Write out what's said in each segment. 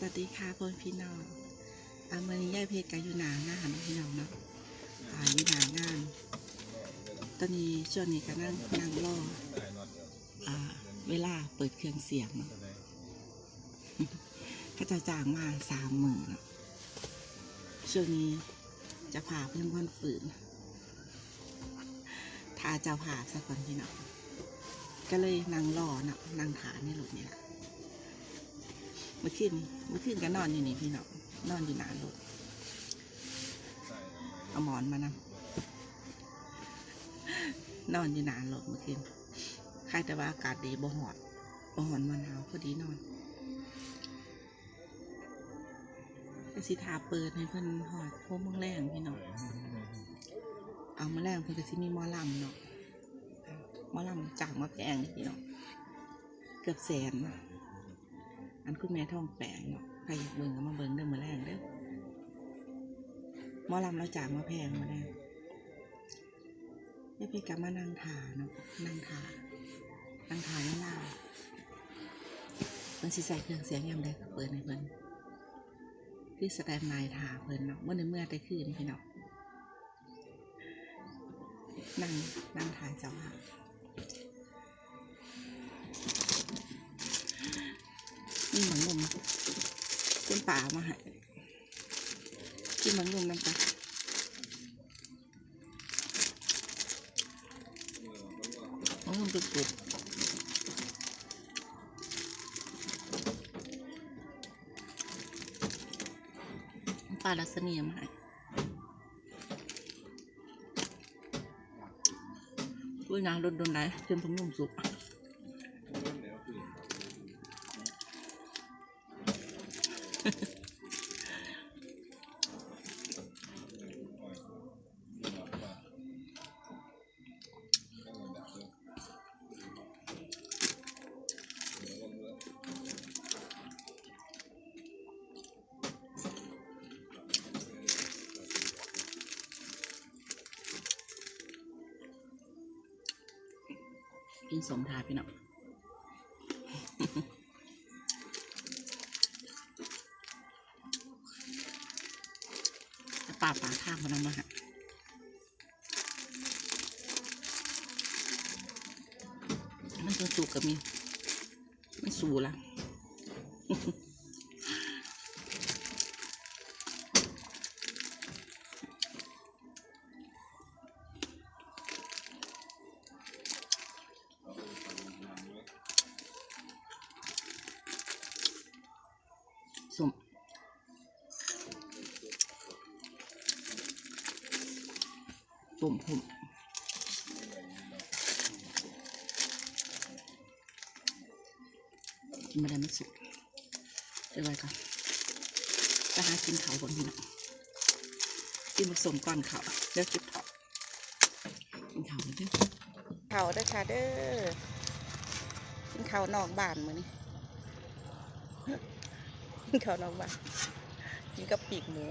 สวัสดีค่ะพ่อพี่น้องอาเมื่อนี้ยายเพชรกับยู่หนางานพี่น้องเนาะอ่าอยู่หนางาน ตอนนี้ช่วงนี้ก็นั่งนั่งรออ่า เวลาเปิดเครื่องเสียงเนาะก็จะจ้างมาสามหมื่นเนาะช่วงนี้จะผ่าเพื่อนคนฝืนทาเจ้าผ่าสักคนพี่น้องก็เลยนั่งรอเนาะนั่งถาในรถนี่แหละ มื่อคืนเมื่อคืนก็นอนอยู่นี่พี่น้องนอนอยู่หนารถเอาหมอนมานำนอนอยู่หนารถเมื่อคืนใครแต่ว่าอากาศดีบ่หอดบ่หอนมาหนาวพอดีนอนก็สิทาเปิดให้เพิ่นหอดพวกมังแรงพี่น้องเอามาแรงเพิ่นก็สิมีหมอลำเนาะมอลำจากมาแพงนี่พี่น้องเกือบแสน อันคุณแม่ท่องแปลงเนาะใครอยากเบิ่งก็มาเบิ่งเด้อมาแรงเด้อมอลำเราจากมาแพงมาแล้วยายพี่กลับมานั่งถาเนาะนั่งถานั่งถาเวลาเพิ่นสิใส่เครื่องเสียงยามใดก็เปิดให้เพิ่นคือสแตนบายถาเพิ่นเนาะเมื่อในเมื่อได้คืนพี่เนาะนั่งนั่งถาเจ้าค่ะ นี่เหมือนนมคุณป่ามาให้กินเหมือนนมน้ำตาเหมือนนมตุกๆปลาลักษณียมาให้อุ้ยนางโดนโดนไหนเพิ่มผมนุ่มสุก กินสมทาพี่น้องป่าป่าข้างมันเอามาฮะมันจะสุกกับมีไม่สูละ สมผมกินมาได้ไม่สุกเดี๋ยวไว้ก่อนจะหากินเขาวก่อนดีน้องกินผสมก่อนเขาเดี๋ยวจุดเขากินเขาเด้อเขาเด้อค่ะเด้อกินเขานอกบ้านมือนี้กินเขานอกบ้านกินกับปีกหมู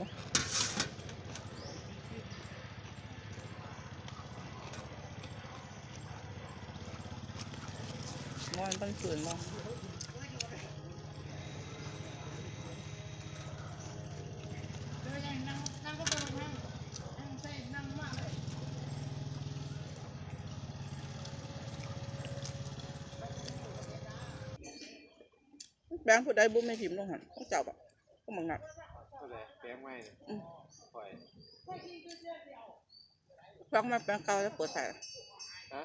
มอนเป็นฝืนมองแบงค์ผู้ใดบุ้มไม่พิมพ์ลงหันต้องเจ้าปะก็มังงัดก็เลยแป้งไม่อืมปล่อยฟังมาแปลงเก่าแล้วเปิดใส่ฮะ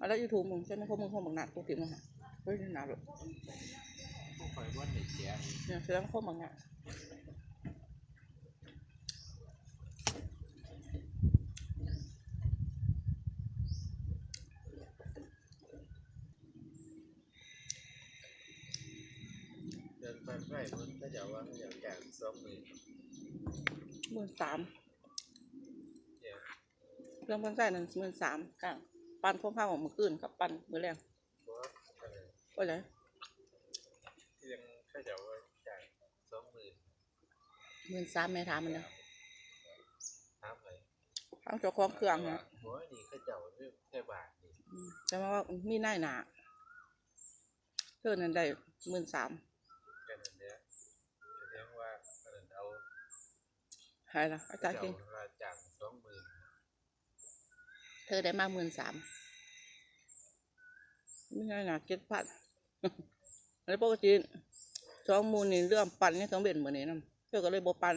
เอาแล้วยูทูบมึงใช่ไหมพวกมึงพวกมึงหนักกูพิมพ์ลงหันเฮ้ยนี่หนาเลยผู้ปล่อยบ้านเด็กเสียเนี่ยแสดงว่าพวกมึงหนักเดินไปไม่มันก็จะว่าเขาอยากแก่ซ้อมมือหมื่นสามเนี่ยเครื่องเพิ่งใส่นั่นหมื่นสามกลาง ปั้นพวกข้าวของมือขึ้นกับปั้นมือแรงก็เลยยังแค่เดี๋ยวจ่ายสองหมื่นหมื่นสามไม่ถามมันนะถามเลยถามเจ้าของเครื่องนะหัวนี่แค่เจ้าเรื่องแค่บาทนี่จะมาว่ามีหน้าหนาเท่านั้นได้หมื่นสามกันเนี้ยแสดงว่าเงิเอาใช่ละอาจารย์จริง ธอได้มาหมื่นสามไม่ง่ายนะเจ็ดพันแล้วปกติสองมูลนี่เรื่องปันนี่ต้องเบ็นเหมือนนี้นะเธอก็เลยบ่ปั่น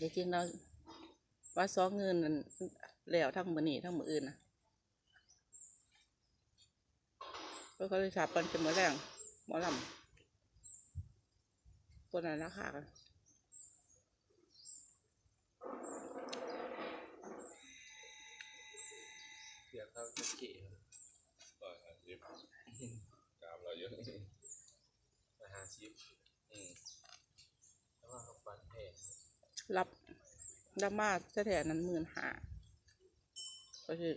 จริงๆเราว่าสองเงินแล้วทั้งมือนี้ทั้งมืออื่นนะ ก็เขาเลยสาปันจะมาแรงหมอลำคนนั้นราคากันเดี๋ยวเขาจะเกี่ร้อยห้าสิบกามเราเยอะมาหาชิปอืมแล้วว่าเขาฟันแพงรับดามาแท้ๆนั้นหมื่นหาก็คือ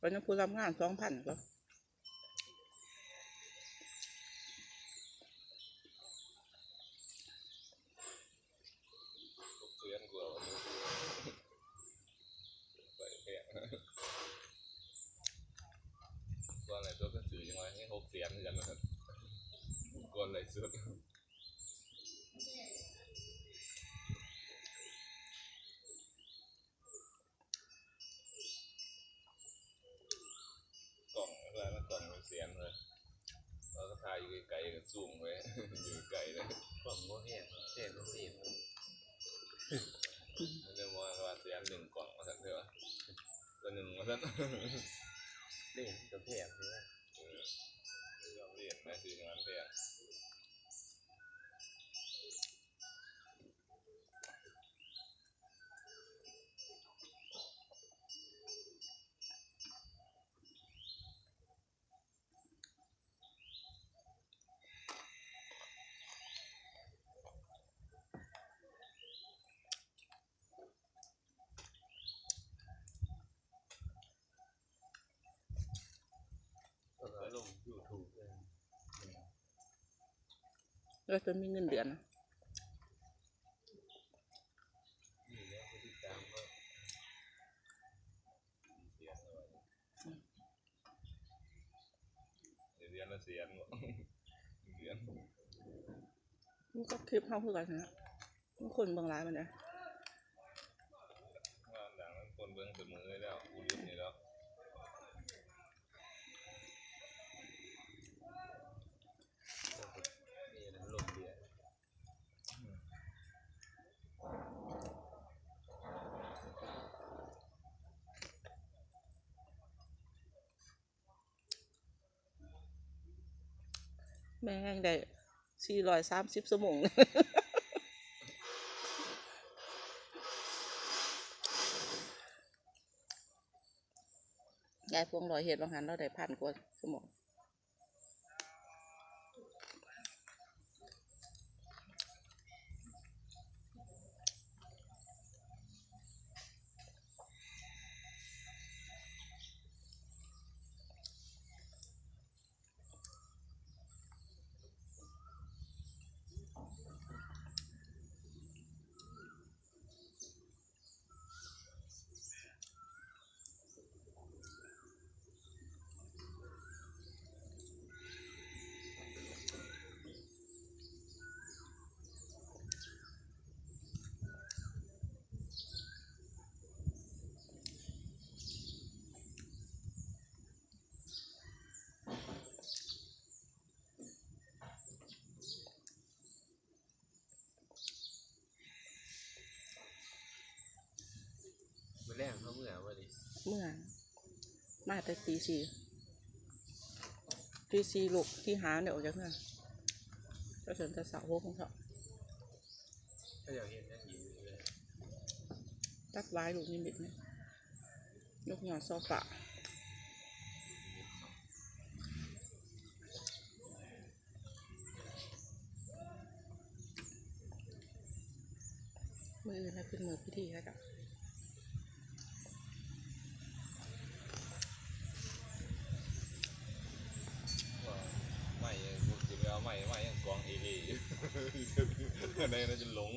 วันนี้ผู้รับงานสองพันก็ ทุกเสียนกว่าใส่แพงก่อนอะไรตัวก็สื่อยังไงให้หกเสียนเหมือนกันนะครับก่อนอะไรสุดกล่องอะไรนะกล่องเป็นเสียนเลยเราก็ทายอยู่ ไกลๆกับสูงไว้อยู่ไกลเลยกล่องโมแห้งแพงต้องเรียนเรื่องว่าว่าเสียหนึ่งกล่องมาสั่นเถอะตัวหนึ่งมาสั่นเล่นกับแพงใช่ไหมเออเรื่องเรียนนะคืองานเพียก็เราลงยูทูบเลย แล้วจนมีเงินเดือนนะนี่แล้วผู้ติดตามก็เสียนเลยเดี๋ยวเรียนแล้วเสียนหมดเรียนมันก็คลิปเข้าคือกันนะมันคนเบางรายมันเนี่ยงานดังนั้นคนเบิ้งเสมอแล้วกูรุ่นนี่แล้ว นี่นั้นลงเดีย แม่งได้สี่ร้อยสามสิบสมงยายพวงรอยเห็ดบางหันเราได้พันกว่าสมอง มาแรกเขาเมื่อวันนี้ เมื่อ มา แต่ตีสี่ตีสี่ลูกที่หาเนี่ยออกจากเมื่อก็เฉินจะสาวโวของเขาถ้าอยากเห็นนั่งอยู่เลยตัดไว้ลูกนิมิตเนี่ยยกหยอดโซฟามืออื่นนะเป็นมือพิธีแล้วจ้ะ ไม่กู